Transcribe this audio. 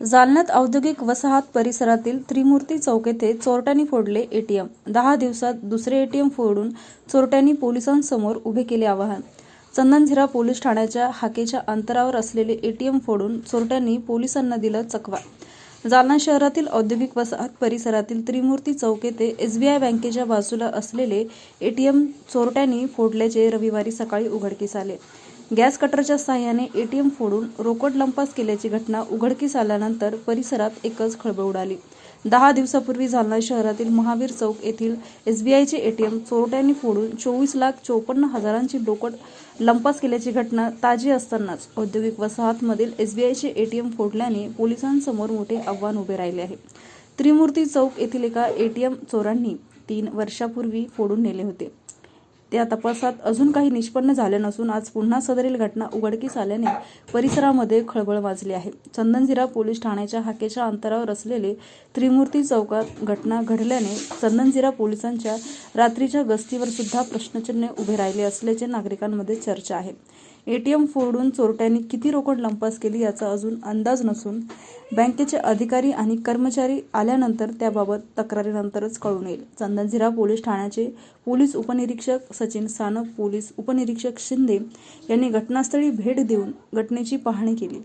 जालन्यात औद्योगिक वसाहत परिसरातील त्रिमूर्ती चौक येथे चोरट्यांनी फोडले एटीएम दहा दिवसात दुसरे एटीएम फोडून चोरट्यांनी पोलिसांसमोर उभे केले आवाहन. चंदनझिरा पोलीस ठाण्याच्या हाकेच्या अंतरावर असलेले एटीएम फोडून चोरट्यांनी पोलिसांना दिलं चकवा. जालना शहरातील औद्योगिक वसाहत परिसरातील त्रिमूर्ती चौक येथे एसबीआय बँकेच्या बाजूला असलेले एटीएम चोरट्यांनी फोडल्याचे रविवारी सकाळी उघडकीस आले. गॅस कटरच्या सहाय्याने एटीएम फोडून रोकड लंपास केल्याची घटना उघडकीस आल्यानंतर परिसरात एकच खळबळ उडाली. दहा दिवसापूर्वी जालना शहरातील महावीर चौक येथील एसबीआयचे एटीएम चोरट्यांनी फोडून चोवीस लाख चोपन्न हजारांची रोकड लंपास केल्याची घटना ताजी असतानाच औद्योगिक वसाहतमधील एसबीआयचे एटीएम फोडल्याने पोलिसांसमोर मोठे आव्हान उभे राहिले आहे. त्रिमूर्ती चौक येथील एका एटीएम चोरांनी तीन वर्षापूर्वी फोडून नेले होते. त्या तपासात अजून काही निष्पन्न झाले नसून आज पुन्हा सदरील घटना उघडकीस आल्याने परिसरामध्ये खळबळ वाजली आहे. चंदनझिरा पोलीस ठाण्याच्या हाकेच्या अंतरावर असलेले त्रिमूर्ती चौकात घटना घडल्याने चंदनझिरा पोलिसांच्या रात्रीच्या गस्तीवर सुद्धा प्रश्नचिन्ह उभे राहिले असल्याचे नागरिकांमध्ये चर्चा आहे. एटीएम फोडून चोरट्यांनी किती रोकड लंपास केली याचा अजून अंदाज नसून बँकेचे अधिकारी आणि कर्मचारी आल्यानंतर त्याबाबत तक्रारीनंतरच कळून येईल. चंदनझिरा पोलीस ठाण्याचे पोलीस उपनिरीक्षक सचिन सानप पोलीस उपनिरीक्षक शिंदे यांनी घटनास्थळी भेट देऊन घटनेची पाहणी केली.